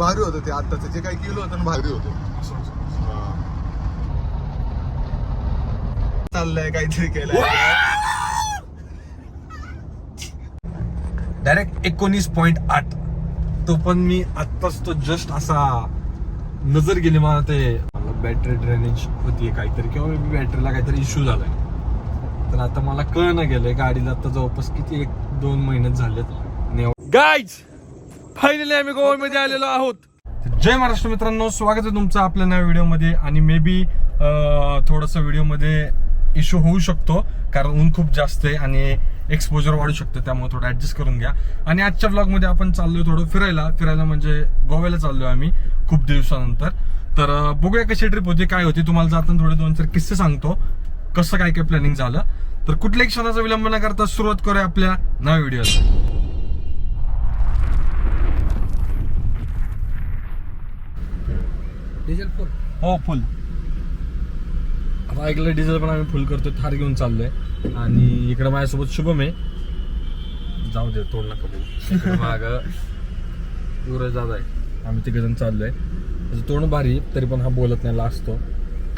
भारी होतं ते. आत्ताचं जे काही केलं होतं भारी होतं. चाललंय काहीतरी केलंय. डायरेक्ट एकोणीस पॉइंट आठ. तो पण मी आत्ताच तो जस्ट असा नजर गेली मला ते. बॅटरी ड्रेनेज होती काहीतरी किंवा बॅटरीला काहीतरी इश्यू झालाय. तर आता मला कळणं गेलंय गाडीला आता जवळपास किती एक दोन महिने झालेत. गाईज फायनली आम्ही गोव्यामध्ये आलेलो आहोत. जय महाराष्ट्र मित्रांनो स्वागत आहे तुमचं आपल्या नव्या व्हिडिओमध्ये आणि मे बी थोडंसं व्हिडिओमध्ये इश्यू होऊ शकतो कारण ऊन खूप जास्त आहे आणि एक्सपोजर वाढू शकतं त्यामुळे थोडं ऍडजस्ट करून घ्या. आणि आजच्या ब्लॉगमध्ये आपण चाललोय थोडं फिरायला. फिरायला म्हणजे गोव्याला चाललोय आम्ही खूप दिवसानंतर. तर बघूया कशी ट्रिप होती काय होती तुम्हाला जाताना थोडे दोन चार किस्से सांगतो कसं काय काय प्लॅनिंग झालं. तर कुठल्याही क्षणाचा विलंब न करता सुरुवात करूया आपल्या नव्या व्हिडिओला. डिझेल फुल हो फुल आता ऐकलं डिझेल पण आम्ही फुल करतोय थार घेऊन चाललोय. आणि इकडे माझ्यासोबत शुभम आहे. जाऊ दे तोड नका बघू. माग युवराज दादा आहे. आम्ही तिघ जण चाललोय. त्याचं तोंड भारी तरी पण हा बोलत नाही लाजतो.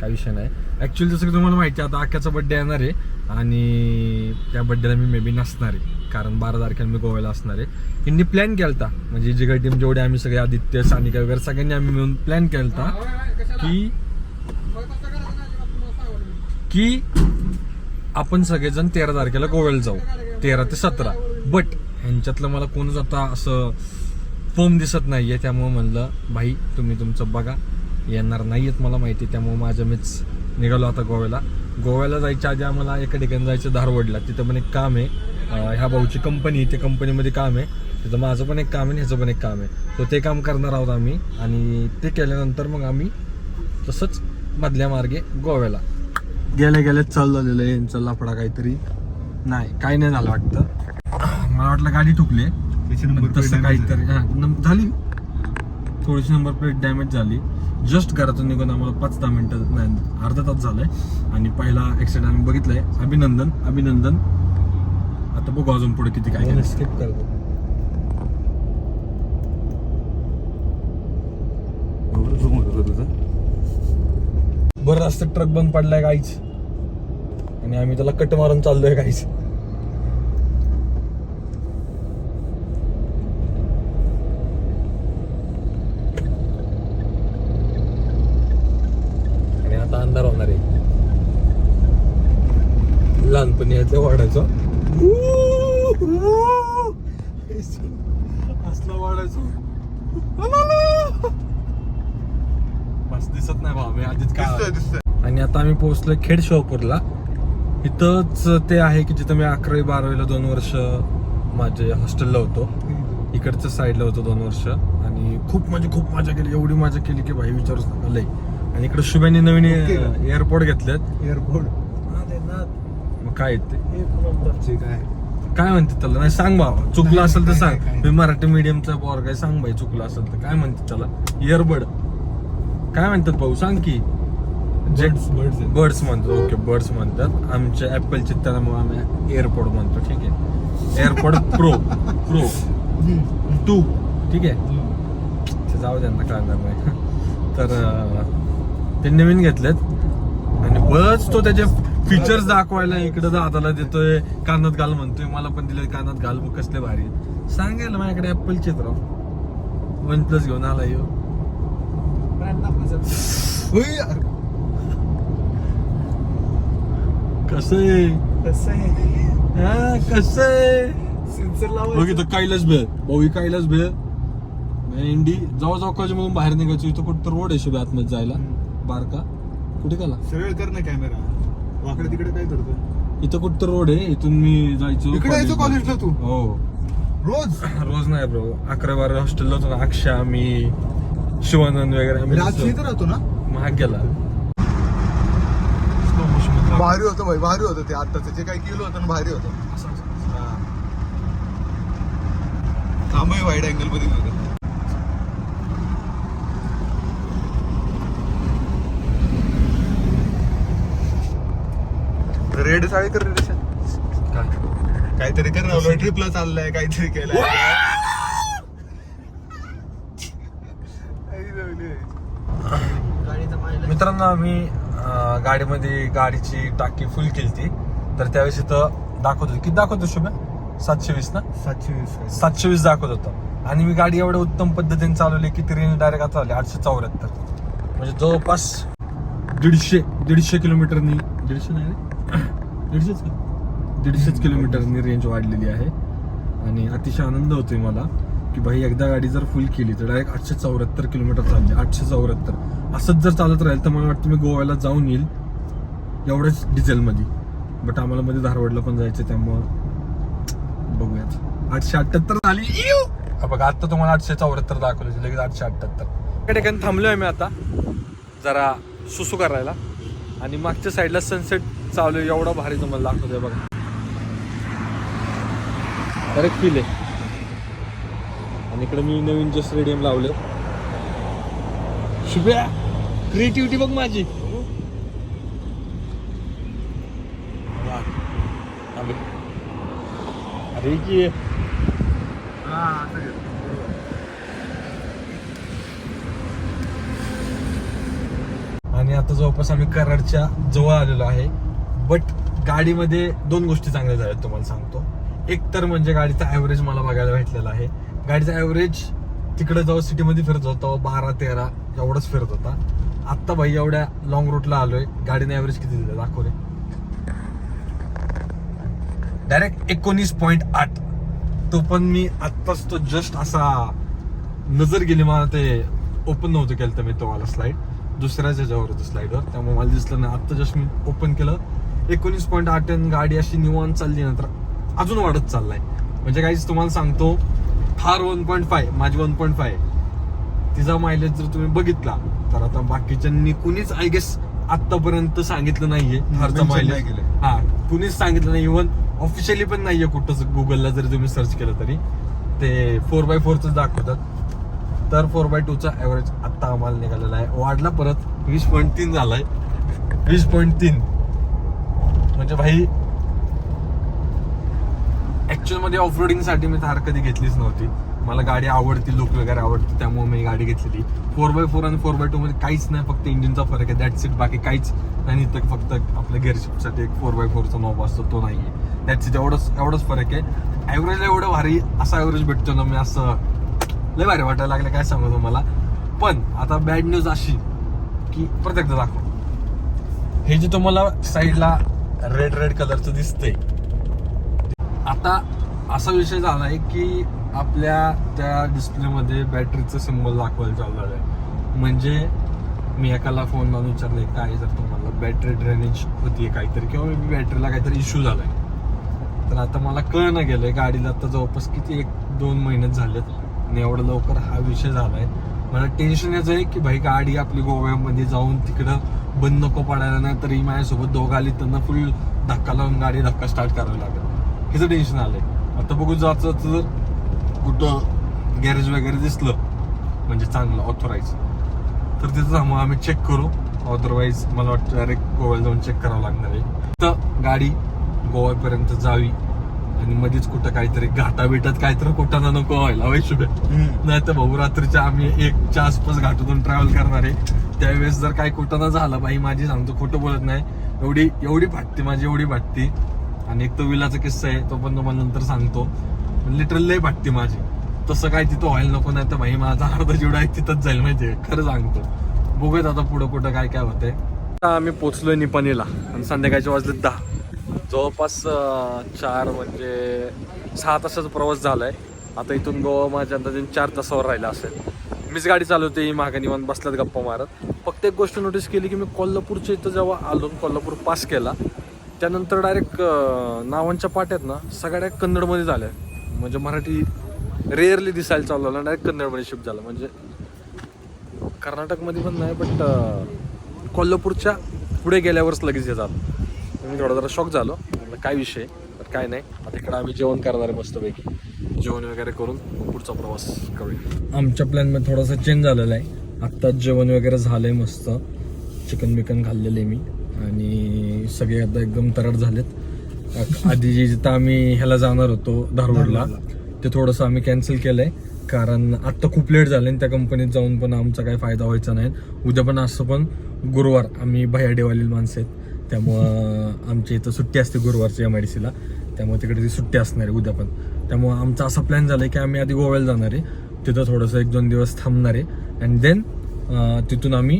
काय विषय नाही. ऍक्च्युअली जसं की तुम्हाला माहिती आहे आता आख्याचा बड्डे येणार आहे. आणि त्या बड्डेला मी मे बी नसणार आहे. कारण बारा तारखेला मी गोव्याला असणार आहे. यांनी प्लॅन केलता. म्हणजे जी काही टीम जेवढे आम्ही सगळे आदित्य सानिका वगैरे सगळ्यांनी आम्ही मिळून प्लॅन केलता की की आपण सगळेजण तेरा तारखेला गोव्याला जाऊ. तेरा ते सतरा. बट ह्यांच्यातलं मला कोणच आता असं फॉर्म दिसत नाहीये. त्यामुळे म्हणलं भाई तुम्ही तुमचं बघा. येणार नाहीयेत मला माहिती. त्यामुळे माझं मीच निघालो आता गोव्याला. गोव्याला जायच्या आधी आम्हाला एका ठिकाणी जायचं धारवडला. तिथं पण एक काम आहे. ह्या भाऊची कंपनी त्या कंपनीमध्ये काम आहे. तिथं माझं पण एक काम आहे आणि ह्याचं पण एक काम आहे. तर ते काम करणार आहोत आम्ही आणि ते केल्यानंतर मग आम्ही तसंच मधल्या मार्गे गोव्याला. गेल्या गेल्याच चालू झालेलं आहे यांचा लफडा काहीतरी. नाही काही नाही झालं वाटतं. मला वाटलं गाडी ठुकली त्याची तसं काहीतरी हा, झाली. थोडीशी नंबर प्लेट डॅमेज झाली. जस्ट घरातून निघून आम्हाला पाच दहा मिनिटं नाही अर्धा तास झालाय. आणि पहिला ऍक्सिडेंट आम्ही बघितलाय. अभिनंदन अभिनंदन. आता बघू अजून पुढे किती काय स्किप करतो. बरं रस्त्यात ट्रक बंद पडलाय काहीच आणि आम्ही त्याला कट मारून चाललोय काहीच आणि आता अंधार होणार आहे. लहानपणी वाढायचं असलं वाढायचं बस दिसत नाही भाऊ मी आधीच काय दिसतोय आणि आता आम्ही पोहोचलोय खेड शिवापूरला इथंच ते आहे की जिथं मी अकरावी बारावीला दोन वर्ष माझे हॉस्टेलला होतो. इकडच्या साईडला होतो दोन वर्ष. आणि खूप म्हणजे खूप मजा केली. एवढी मजा केली की भाई विचारूच नका लई आणि इकडे शुभ्याने नवीन? एअरपोर्ट घेतलेत एअरपोर्ट मग काय आहेत ते? काय? काय म्हणते त्याला? नाही सांग बाबा. चुकलं असेल तर सांग. मी मराठी मीडियमचा पोर काय सांग भाई चुकलं असेल तर. काय म्हणते त्याला? इयरबड काय म्हणतात भाऊ? सांग की. आहेत. बर्ड्स म्हणतो ओके बर्ड्स म्हणतात. आमच्या ऍपलचे त्यामुळे आम्ही एअरपोर्ट म्हणतो. ठीक आहे. एअरपोर्ट प्रो प्रो टू ठीक आहे. ते जाऊ त्यांना कळणार नाही. तर ते नवीन घेतलेत. बस तो त्याचे फीचर्स दाखवायला इकडे दादाला देतोय. कानात घाल म्हणतोय. मला पण दिले कानात घाल बघ कसले भारी. सांगायला माझ्याकडे ऍपलचे राव. वन प्लस घेऊन आला यो. होय यार. कसं आहे? कसं आहे? हा, इथं कैलास भेळ भाऊ कैलास भेळ इंडी जाऊ जाऊ कॉलेज मधून बाहेर निघायचं. इथं कुठं रोड आहे शुभ आतमध्ये जायला. बारका. कुठे गेला? सरळ कर ना कॅमेरा वाकडे तिकडे काय करतो इथं कुठं रोड आहे? इथून मी जायचो इकडे यायचो college कॉलेजला तू? हो. रोज? रोज नाही ब्रो. अकरा बारा हॉस्टेलला होतो. ना अक्षा मी शिवानंद वगैरे आम्ही रात्री इथं राहतो ना? महाग गेला. भारी होतं भाई भारी होतं ते आत्ताचं. जे काही केलं होतं ना भारी होतं. थांबही वाईड अँगलमध्ये होतं रेड साडी कर रेड काहीतरी कर ना ट्रिपला चाललंय काहीतरी केलंय. मित्रांनो आम्ही गाडीमध्ये गाडीची टाकी फुल केली तर त्यावेळेस इथं दाखवत होती. किती दाखवतो शुभ्या? सातशे वीस ना? सातशे वीस सातशे वीस दाखवत होतं. आणि मी गाडी एवढ्या उत्तम पद्धतीने चालवली की ती रेंज डायरेक्ट आता आली आठशे चौऱ्याहत्तर. म्हणजे जवळपास दीडशे दीडशे किलोमीटरनी. दीडशे नाही? दीडशेच दीडशेच किलोमीटरनी रेंज वाढलेली आहे. आणि अतिशय आनंद होतोय मला की भाई एकदा गाडी जर फुल केली तर डायरेक्ट आठशे चौऱ्याहत्तर किलोमीटर चालली. आठशे चौऱ्याहत्तर. असंच जर चालत राहील तर मला वाटतं मी गोव्याला जाऊन येईल एवढंच डिझेलमध्ये बट आम्हाला मध्ये धारवडला पण जायचं त्यामुळं बघूयात. आठशे अठ्ठ्याहत्तर झाली. बघा आता तुम्हाला आठशे चौऱ्याहत्तर दाखवलं. लगेच आठशे अठ्ठ्याहत्तर. त्या ठिकाणी थांबलोय मी आता. जरा सुसू करायला. आणि मागच्या साईडला सनसेट चालू आहे एवढा भारी तुम्हाला दाखवतोय बघा. डायरेक्ट फील आहे. आणि इकडे मी नवीन जे स्टेडियम लावले. शुभ्या क्रिएटिव्हिटी बघ माझी. अरे की? आणि आता जवळपास आम्ही कराडच्या जवळ आलेलो आहे. बट गाडीमध्ये दोन गोष्टी चांगल्या झाल्यात तुम्हाला सांगतो. एक तर म्हणजे गाडीचा ॲव्हरेज मला बघायला भेटलेला आहे. गाडीचा ॲव्हरेज तिकडे जाऊ सिटीमध्ये फिरत होता बारा तेरा एवढंच फिरत होता. आत्ता भाई एवढ्या लॉंग रूटला आलोय गाडीने ॲव्हरेज किती दिलं? दाखव रे. डायरेक्ट एकोणीस पॉईंट आठ. तो पण मी आत्ताच तो जस्ट असा नजर गेली मला ते ओपन नव्हतं केलं तर मी तो वाला स्लाईड दुसऱ्याच ह्याच्यावर होतं स्लाईडवर त्यामुळे मला दिसलं नाही. आत्ता जस्ट मी ओपन केलं. एकोणीस पॉईंट आठ गाडी अशी निवांत चालली नंतर अजून वाढत चाललाय. म्हणजे काहीच तुम्हाला सांगतो थार वन पॉईंट फाय माझी वन पॉईंट फाय तिचा मायलेज जर तुम्ही बघितला तर आता बाकीच्यांनी कुणीच आय गेस आतापर्यंत सांगितलं नाहीये थारचा मायलेज. हा कुणीच सांगितलं नाही. इव्हन ऑफिशियली पण नाहीये कुठंच. गुगलला जरी तुम्ही सर्च केलं तरी. ते फोर बाय फोरच दाखवतात. तर फोर बाय टूचा ॲव्हरेज आत्ता आम्हाला निघालेला आहे. वाढला परत वीस पॉईंट तीन झालाय. वीस पॉईंट तीन. म्हणजे भाई ऍक्च्युअलमध्ये ऑफसाठी मी थार कधी घेतलीच नव्हती. मला गाडी आवडती लुक वगैरे आवडते त्यामुळे मी गाडी घेतलेली फोर बाय फोर आणि फोर बाय टू मध्ये काहीच नाही फक्त इंजिनचा फरक आहे. दॅट सीट बाकी काहीच नाही. तर फक्त आपल्या साठी एक फोर बाय फोरचा नॉब असतो तो नाही आहे दॅट सीट एवढंच एवढंच फरक आहे. ॲव्हरेजला एवढं भारी असा ॲव्हरेज भेटतो ना मी असं लय भारी वाटायला लागलं काय सांगू तुम्हाला. पण आता बॅड न्यूज अशी की प्रत्येकदा दाखव. हे जे तुम्हाला साईडला रेड रेड कलरचं दिसतंय. आता असा विषय झाला आहे की आपल्या त्या डिस्प्लेमध्ये बॅटरीचं सिम्बॉल दाखवायला चालू झालं आहे म्हणजे मी एकाला फोन लावून विचारले काय जर तुम्हाला? बॅटरी ड्रेनेज होतीये काहीतरी किंवा मी बॅटरीला काहीतरी इश्यू झालाय. तर आता मला कळणं गेलंय गाडीला आता जवळपास किती एक दोन महिनेच झालेत आणि एवढं लवकर हा विषय झालाय. मला टेन्शन याचं आहे की भाई गाडी आपली गोव्यामध्ये जाऊन तिकडं बंद नको पडायला नाही तरी माझ्यासोबत दोघं आली त्यांना फुल धक्का लावून गाडी धक्का स्टार्ट करावी लागेल. ह्याचं टेन्शन आलंय. आता बघू जायचं जर कुठं गॅरेज वगैरे दिसलं म्हणजे चांगलं ऑथोराईज तर तिथं थांबू आम्ही चेक करू. अदरवाईज मला वाटतं डायरेक्ट गोव्याला जाऊन चेक करावं लागणार आहे. तर गाडी गोव्यापर्यंत जावी. आणि मध्येच कुठं काहीतरी घाटा बिटात काहीतरी कुठं ना नको व्हायला वय शुभे? नाही तर भाऊ रात्रीच्या आम्ही एकच्या आसपास घाटातून ट्रॅव्हल करणार आहे. त्यावेळेस जर काही कुठं ना झालं बाई माझी सांगतो खोटं बोलत नाही. एवढी एवढी फाटते माझी एवढी फाटते आणि एक तो विलाचा किस्सा आहे तो पण तुम्हाला नंतर सांगतो. लिटरल लय फाटते माझी. तसं काय तिथं व्हायला नको नाही तर भाई माझा अर्धा जेवढा आहे तिथंच जाईल माहितीये खरं सांगतो. बघूयात आता पुढं कुठं काय काय होतंय. आम्ही पोचलोय निपाणीला आणि संध्याकाळचे वाजले दहा. जवळपास चार म्हणजे सहा तासाचा प्रवास झाला आहे आता इथून गोवा माझ्या अंदाजे चार तासावर राहिला असेल. मीच गाडी चालवते मागे निवांत बसल्यात गप्पा मारत. फक्त एक गोष्ट नोटीस केली की मी कोल्हापूरच्या इथं जेव्हा आलो कोल्हापूर पास केला त्यानंतर डायरेक्ट नावांच्या पाट्यात ना सगळ्या कन्नडमध्ये झाल्या. म्हणजे मराठी रेअरली दिसायला चालू झालं डायरेक्ट कन्नडमध्ये शिफ्ट झालं. म्हणजे कर्नाटकमध्ये पण नाही बट कोल्हापूरच्या पुढे गेल्यावरच लगेच येतात मी थोडा जरा शॉक झालो. म्हटलं काय विषय? काय नाही. आता इकडं आम्ही जेवण करणार आहे मस्तपैकी. जेवण वगैरे करून पुढचा प्रवास करूया. आमच्या प्लॅनमध्ये थोडासा चेंज झालेला आहे. आत्ताच जेवण वगैरे झालंय मस्त. चिकन बिकन खाल्लेलं आहे मी. आणि सगळे आता एकदम तरड झालेत. आधी जे जिथं आम्ही ह्याला जाणार होतो धारवडला ते थोडंसं आम्ही कॅन्सल केलंय. कारण आत्ता खूप लेट झालं आणि त्या कंपनीत जाऊन पण आमचा काही फायदा व्हायचा नाही. उद्या पण असं पण गुरुवार आम्ही भैयाडेवालील माणसं आहेत. त्यामुळं आमच्या इथं सुट्टी असते गुरुवारची एम आय डी सीला त्यामुळे तिकडे ती सुट्टी असणार आहे उद्या पण. त्यामुळं आमचा असा प्लॅन झाला की आम्ही आधी गोव्याला जाणार आहे. तिथं थोडंसं एक दोन दिवस थांबणार आहे. अँड देन तिथून आम्ही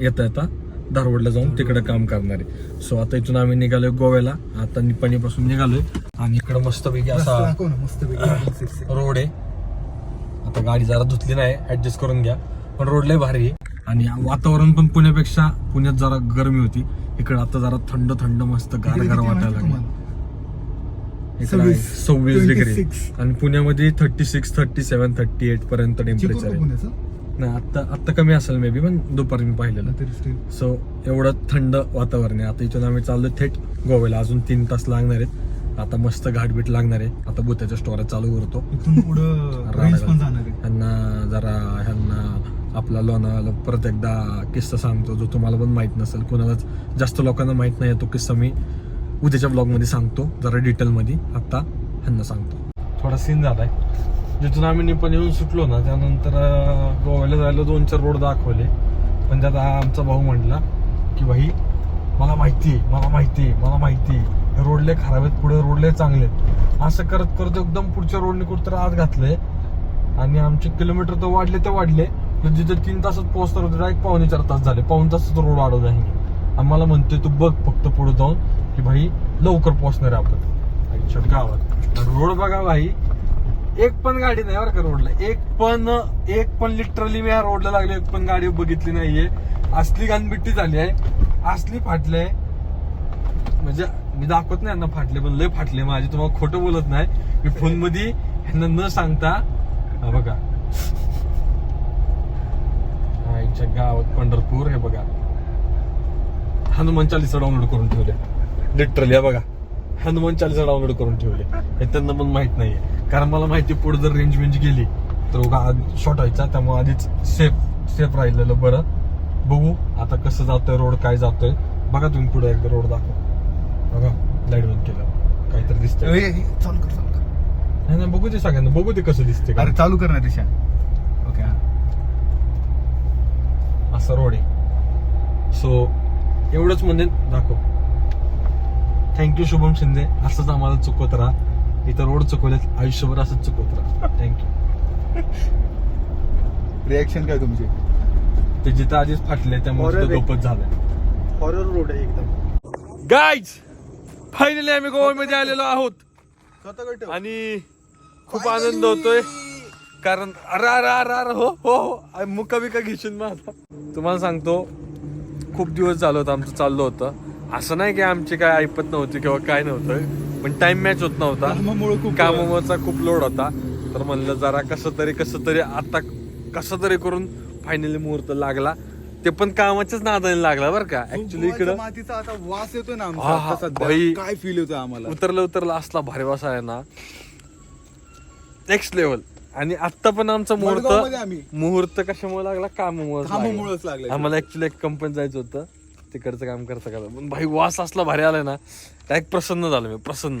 येता येता धारवडला जाऊन तिकडे काम करणार आहे. सो आता इथून आम्ही निघालोय गोव्याला. आता निपाणीपासून निघालोय. आणि इकडं मस्तपैकी असा रोड आहे. आता गाडी जरा धुतली नाही ऍडजस्ट करून घ्या. पण रोड लय भारी आहे. आणि वातावरण पण पुण्यापेक्षा पुण्यात जरा गरमी होती. इकडे आता जरा थंड थंड मस्त गार गार वाटायला लागलं. इकडे सव्वीस, डिग्री. 26. आणि पुण्यामध्ये thirty six thirty seven thirty eight पर्यंत टेम्परेचर आहे नाही आता आता कमी असेल मे बी पण दुपारी मी पाहिलेलं. सो एवढं थंड वातावरण आहे. आता इथून आम्ही चाललो थेट गोव्याला. अजून तीन तास लागणार आहेत. आता मस्त घाटबीट लागणार आहे. आता बुत्याच्या स्टोऱ्या चालू करतो. पुढं जरा ह्यांना आपला लोणावाला परत एकदा किस्सा सांगतो जो तुम्हाला पण माहीत नसेल. कोणालाच जास्त लोकांना माहीत नाही तो किस्सा मी उद्याच्या ब्लॉगमध्ये सांगतो जरा डिटेलमध्ये आत्ता ह्यांना सांगतो. थोडा सीन झाला आहे जिथून आम्ही निपण येऊन सुटलो ना त्यानंतर गोव्याला जायला दोन चार रोड दाखवले. पण त्यात हा आमचा भाऊ म्हटला की भाई मला माहिती आहे मला माहिती आहे मला माहिती आहे हे खराब आहेत पुढे रोडले चांगले आहेत. असं करत करत एकदम पुढच्या रोडने कुठं आत घातलंय. आणि आमचे किलोमीटर तर वाढले तर वाढले. तर जिथे तीन तासात पोहोचणार होते. डायरेक्ट पावणे चार तास झाले. पाऊन तासात रोड वाढत आहे. आम्हाला म्हणते तू बघ फक्त पुढे जाऊन की भाई लवकर पोहोचणार आहे आपण. गावात. रोड बघा भाई एक पण गाडी नाही बरं का रोडला एक पण एक पण लिटरली मी या रोडला लागले एक पण गाडी बघितली नाहीये. असली गानबिट्टी झाली आहे. असली फाटली आहे. म्हणजे मी दाखवत नाही यांना फाटले पण लय फाटले माझे. तुम्हाला खोटं बोलत नाही. मी फोनमध्ये यांना न सांगता बघा. आईच्या गावात पंढरपूर हे बघा. हनुमान चालीसा डाउनलोड करून ठेवले. लिटरली हा बघा. हनुमान चालीसा डाउनलोड करून ठेवले. हे त्यांना पण माहीत नाहीये. कारण मला माहिती पुढे जर रेंज वेंज गेली तर शॉर्ट व्हायचा. त्यामुळे आधीच सेफ सेफ राहिलेलं बरं. बघू आता कसं जातोय रोड काय जातोय. बघा तुम्ही पुढे एकदा रोड दाखव. बघा लाइट बंद केलं. काहीतरी दिसतंय. चालू कर चालू कर. नाही नाही बघू ते सगळ्यांना. बघू ते कसं दिसते अरे चालू कर ना दिशा ओके हा. असा रोड आहे. सो एवढंच म्हणजे दाखव. Thank you Shubham Shinde. असंच आम्हाला चुकवत राहा. इथं रोड चुकवलेत आयुष्यभर असंच चुकवत राहा. थँक्यू रिॲक्शन काय तुमची? ते जिथं आधीच फाटले त्यामुळे. गपच झालंय. हॉरर रोड आहे एकदम. गाईज फायनली आम्ही गोव्यामध्ये आलेलो आहोत. आणि खूप आनंद होतोय. कारण अरे अरे अरे अरे हो हो हो. मुका बिका घेशील माझा तुम्हाला सांगतो खूप दिवस झालं होतं आमचं चाललं होतं. असं नाही की आमची काय ऐपत नव्हती किंवा काय नव्हतं पण टाइम मॅच होत नव्हता. कामामुळे खूप कामाचा खूप लोड होता. तर म्हणलं जरा कसं तरी कसं तरी आता कसं तरी करून फायनली मुहूर्त लागला. ते पण कामाच्याच नादाने लागला बरं का. ऍक्च्युली इकडं मातीचा आता वास येतोय ना भाई. काय फील होतोय आम्हाला? उतरलं उतरलं असला भारी वासा आहे ना. नेक्स्ट लेवल आणि आता पण आमचा मुहूर्त आम्ही. मुहूर्त कशामुळे लागला? कामामुळे कामामुळेच लागलाय. आम्हाला ऍक्च्युली एक कंपनी जायचं होतं. तिकडचं काम करता करता. पण भाई वास असला भारी आलाय ना. डायरेक्ट प्रसन्न झालो मी प्रसन्न.